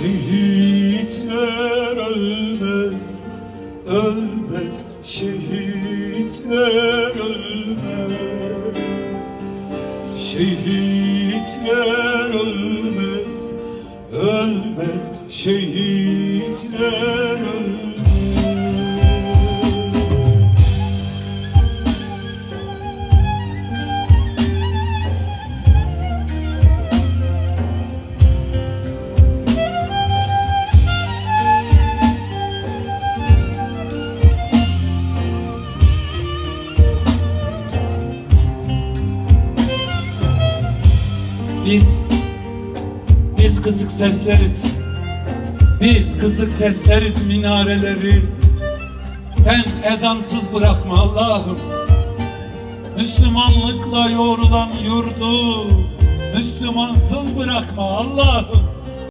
Şehitler ölmez, ölmez, şehitler ölmez. Şehitler ölmez, ölmez, şehitler ölmez. Biz, biz kısık sesleriz. Biz kısık sesleriz minareleri. Sen ezansız bırakma Allah'ım. Müslümanlıkla yoğrulan yurdu Müslümansız bırakma Allah'ım.